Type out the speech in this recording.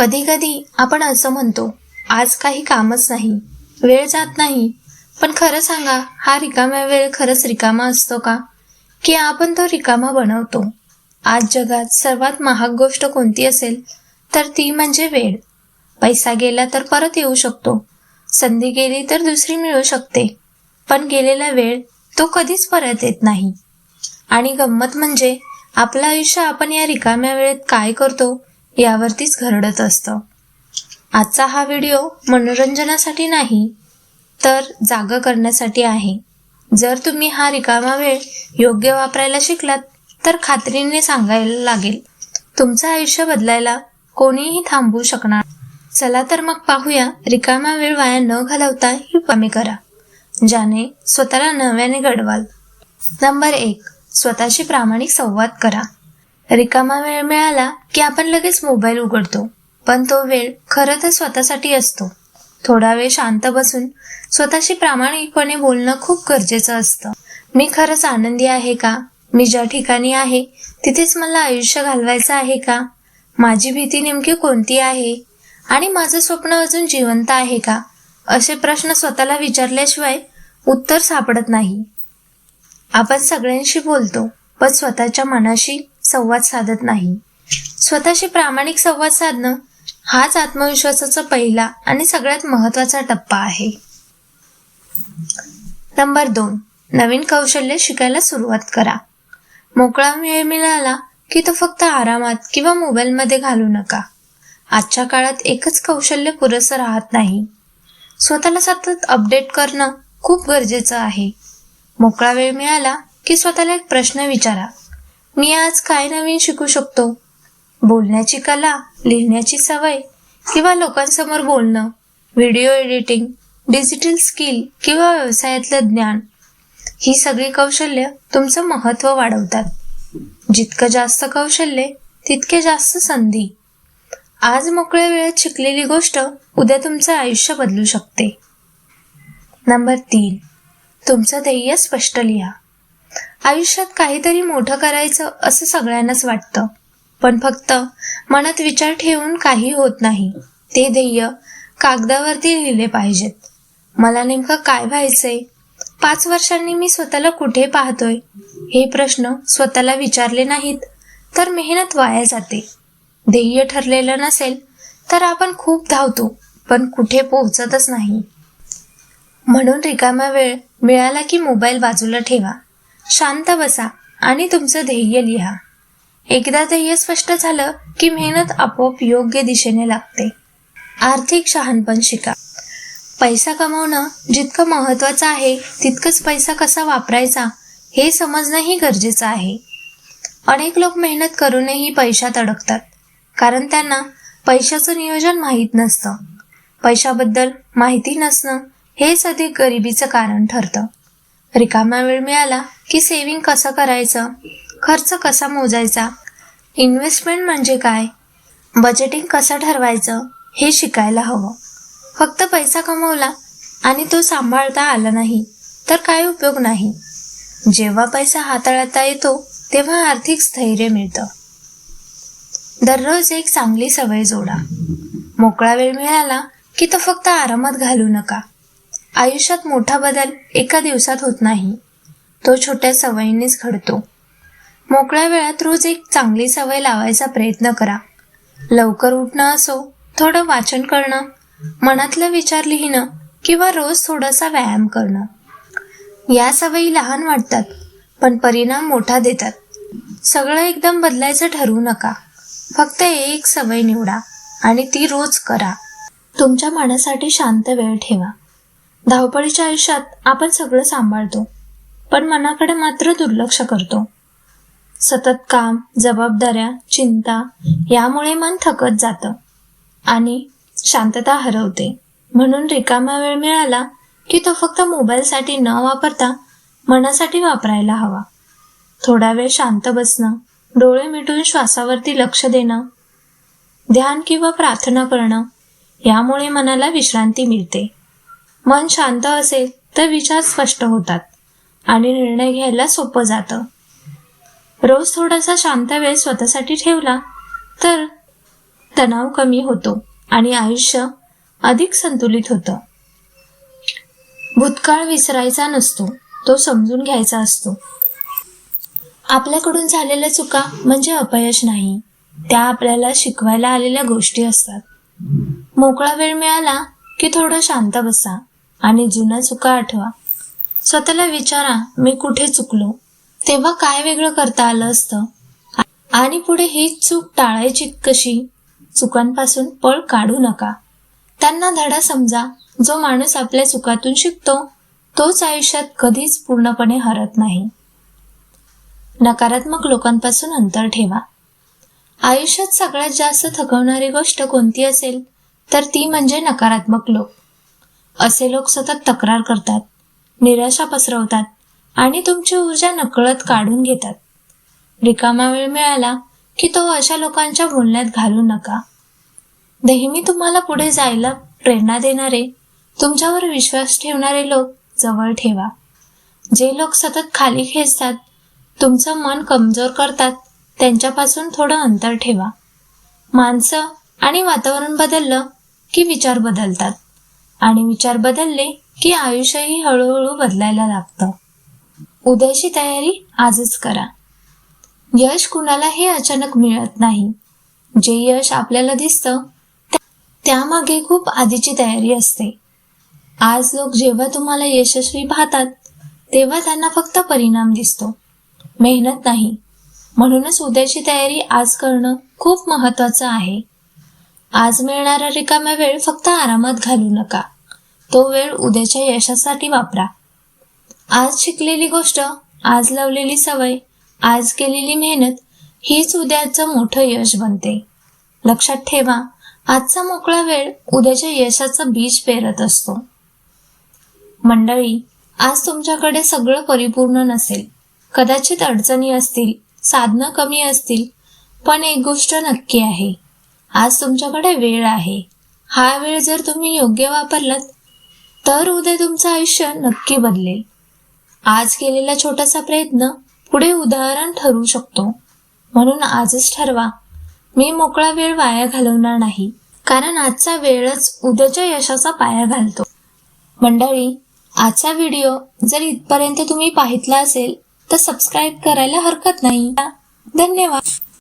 कधी कधी आपण असं म्हणतो आज काही कामच नाही वेळ जात नाही. पण खरं सांगा हा रिकामा वेळ खरंच रिकामा असतो का? की आपण तो रिकामा बनवतो? आज जगात सर्वात महाग गोष्ट कोणती असेल तर ती म्हणजे वेळ. पैसा गेला तर परत येऊ शकतो. संधी गेली तर दुसरी मिळू शकते. पण गेलेला वेळ तो कधीच परत येत नाही. आणि गंमत म्हणजे आपलं आयुष्य आपण या रिकाम्या वेळेत काय करतो यावरतीच घरडत असतं. आजचा हा व्हिडिओ मनोरंजनासाठी नाही तर जाग करण्यासाठी आहे. जर तुम्ही हा रिकामा वेळ योग्य वापरायला शिकलात तर खात्रीने सांगायला लागेल. तुमचं आयुष्य बदलायला कोणीही थांबवू शकणार. चला तर मग पाहूया रिकामा वेळ वाया न घालवता ही कमी करा ज्याने स्वतःला नव्याने घडवाल. नंबर एक स्वतःशी प्रामाणिक संवाद करा. रिकामा वेळ मिळाला की आपण लगेच मोबाईल उघडतो. पण तो वेळ खरं तर स्वतःसाठी असतो. थोडा वेळ शांत बसून स्वतःशी प्रामाणिकपणे बोलणं खूप गरजेचं असतं. मी खरंच आनंदी आहे का? मी ज्या ठिकाणी आहे तिथेच मला आयुष्य घालवायचं आहे का? माझी भीती नेमकी कोणती आहे? आणि माझं स्वप्न अजून जिवंत आहे का? असे प्रश्न स्वतःला विचारल्याशिवाय उत्तर सापडत नाही. आपण सगळ्यांशी बोलतो पण स्वतःच्या मनाशी संवाद साधत नाही. स्वतःशी प्रामाणिक संवाद साधणं हाच आत्मविश्वासाचा पहिला आणि सगळ्यात महत्त्वाचा टप्पा आहे. नंबर दोन. नवीन कौशल्य शिकायला सुरुवात करा. मोकळा वेळ मिळाला की तो फक्त आरामात किंवा मोबाईलमध्ये घालू नका. आजच्या काळात एकच कौशल्य पुरेसं राहत नाही. स्वतःला सतत अपडेट करणं खूप गरजेचं आहे. मोकळा वेळ मिळाला की स्वतःला एक प्रश्न विचारा. मी आज काय नवीन शिकू शकतो? बोलण्याची कला लिहिण्याची सवय किंवा लोकांसमोर बोलणं व्हिडिओ एडिटिंग डिजिटल स्किल किंवा व्यवसायातलं ज्ञान ही सगळी कौशल्य तुमचं महत्त्व वाढवतात. जितकं जास्त कौशल्य तितके जास्त संधी. आज मोकळ्या वेळेत शिकलेली गोष्ट उद्या तुमचं आयुष्य बदलू शकते. नंबर तीन. तुमचं ध्येय स्पष्ट लिहा. आयुष्यात काहीतरी मोठं करायचं असं सगळ्यांनाच वाटतं. पण फक्त मनात विचार ठेवून काही होत नाही. ते ध्येय कागदावरती लिहिले पाहिजेत. मला नेमकं काय व्हायचंय? पाच वर्षांनी मी स्वतःला कुठे पाहतोय? हे प्रश्न स्वतःला विचारले नाहीत तर मेहनत वाया जाते. ध्येय ठरलेलं नसेल तर आपण खूप धावतो पण कुठे पोहोचतच नाही. म्हणून रिकामा वेळ मिळाला की मोबाईल बाजूला ठेवा. शांत बसा आणि तुमचं ध्येय लिहा. एकदा ध्येय स्पष्ट झालं की मेहनत आपोआप योग्य दिशेने लागते. आर्थिक शहाणपण शिका. पैसा कमवणं जितकं महत्वाचं आहे तितकंच पैसा कसा वापरायचा हे समजणंही गरजेचं आहे. अनेक लोक मेहनत करूनही पैशात अडकतात कारण त्यांना पैशाचं नियोजन माहीत नसतं. पैशाबद्दल माहिती नसणं हेच अधिक गरिबीचं कारण ठरतं. रिकामा वेळ मिळाला की सेविंग कसं करायचं? खर्च कसा मोजायचा? इन्व्हेस्टमेंट म्हणजे काय? बजेटिंग कसं ठरवायचं? हे शिकायला हवं. फक्त पैसा कमवला आणि तो सांभाळता आला नाही तर काय उपयोग नाही? जेव्हा पैसा हाताळता येतो तेव्हा आर्थिक स्थैर्य मिळतं. दररोज एक चांगली सवय जोडा. मोकळा वेळ मिळाला की तो फक्त आरामात घालू नका. आयुष्यात मोठा बदल एका दिवसात होत नाही. तो छोट्या सवयीनेच घडतो. मोकळ्या वेळात रोज एक चांगली सवय लावायचा प्रयत्न करा. लवकर उठणं असो थोडं वाचन करणं मनातला विचार लिहिणं किंवा रोज थोडासा व्यायाम करणं. या सवयी लहान वाटतात पण परिणाम मोठा देतात. सगळं एकदम बदलायचं ठरवू नका. फक्त एक सवय निवडा आणि ती रोज करा. तुमच्या मनासाठी शांत वेळ ठेवा. धावपळीच्या आयुष्यात आपण सगळं सांभाळतो पण मनाकडे मात्र दुर्लक्ष करतो. सतत काम जबाबदाऱ्या चिंता यामुळे मन थकत जातं आणि शांतता हरवते. म्हणून रिकामा वेळ मिळाला की तो फक्त मोबाईलसाठी न वापरता मनासाठी वापरायला हवा. थोडा वेळ शांत बसणं डोळे मिटून श्वासावरती लक्ष देणं ध्यान किंवा प्रार्थना करणं यामुळे मनाला विश्रांती मिळते. मन शांत असेल तर विचार स्पष्ट होतात आणि निर्णय घ्यायला सोपं जातं. रोज थोडासा शांत वेळ स्वतःसाठी ठेवला तर तणाव कमी होतो आणि आयुष्य अधिक संतुलित होतं. भूतकाळ विसरायचा नसतो तो समजून घ्यायचा असतो. आपल्याकडून झालेल्या चुका म्हणजे अपयश नाही त्या आपल्याला शिकवायला आलेल्या गोष्टी असतात. मोकळा वेळ मिळाला की थोडं शांत बसा. आणि जुन्या चुका आठवा. स्वतःला विचारा मी कुठे चुकलो? तेव्हा काय वेगळं करता आलं असतं? आणि पुढे ही चूक टाळायची कशी? चुकांपासून पळ काढू नका. त्यांना धडा समजा. जो माणूस आपल्या चुकातून शिकतो तोच आयुष्यात कधीच पूर्णपणे हरत नाही. नकारात्मक लोकांपासून अंतर ठेवा. आयुष्यात सगळ्यात जास्त थकवणारी गोष्ट कोणती असेल? तर ती म्हणजे नकारात्मक लोक. असे लोक सतत तक्रार करतात निराशा पसरवतात आणि तुमची ऊर्जा नकळत काढून घेतात. रिकामा वेळ मिळाला की तो अशा लोकांच्या बोलण्यात घालू नका. नेहमी तुम्हाला पुढे जायला प्रेरणा देणारे तुमच्यावर विश्वास ठेवणारे लोक जवळ ठेवा. जे लोक सतत खाली खेचतात तुमचं मन कमजोर करतात त्यांच्यापासून थोडं अंतर ठेवा. माणसं आणि वातावरण बदललं की विचार बदलतात. आणि विचार बदलले की आयुष्यही हळूहळू बदलायला लागतं. उद्याची तयारी आजच करा. यश कुणाला हे अचानक मिळत नाही. जे यश आपल्याला दिसतं त्यामागे खूप आधीची तयारी असते. आज लोक जेव्हा तुम्हाला यशस्वी पाहतात तेव्हा त्यांना फक्त परिणाम दिसतो. मेहनत नाही. म्हणूनच उद्याची तयारी आज करणं खूप महत्वाचं आहे. आज मिळणारा रिकामा वेळ फक्त आरामात घालू नका. तो वेळ उद्याच्या यशासाठी वापरा. आज शिकलेली गोष्ट आज लावलेली सवय आज केलेली मेहनत हीच उद्याचं मोठं यश बनते. लक्षात ठेवा आजचा मोकळा वेळ उद्याच्या यशाचं बीज पेरत असतो. मंडळी आज तुमच्याकडे सगळं परिपूर्ण नसेल. कदाचित अडचणी असतील साधनं कमी असतील पण एक गोष्ट नक्की आहे. आज तुमच्याकडे वेळ आहे. हा वेळ जर तुम्ही योग्य वापरलात तर उद्या तुमचं आयुष्य नक्की बदलेल. आज केलेला छोटासा प्रयत्न पुढे उदाहरण ठरू शकतो. म्हणून आजच ठरवा मी मोकळा वेळ वाया घालवणार नाही कारण आजचा वेळच उद्याच्या यशाचा पाया घालतो. मंडळी आजचा व्हिडिओ जर इथपर्यंत तुम्ही पाहितला असेल तर सबस्क्राईब करायला हरकत नाही. धन्यवाद.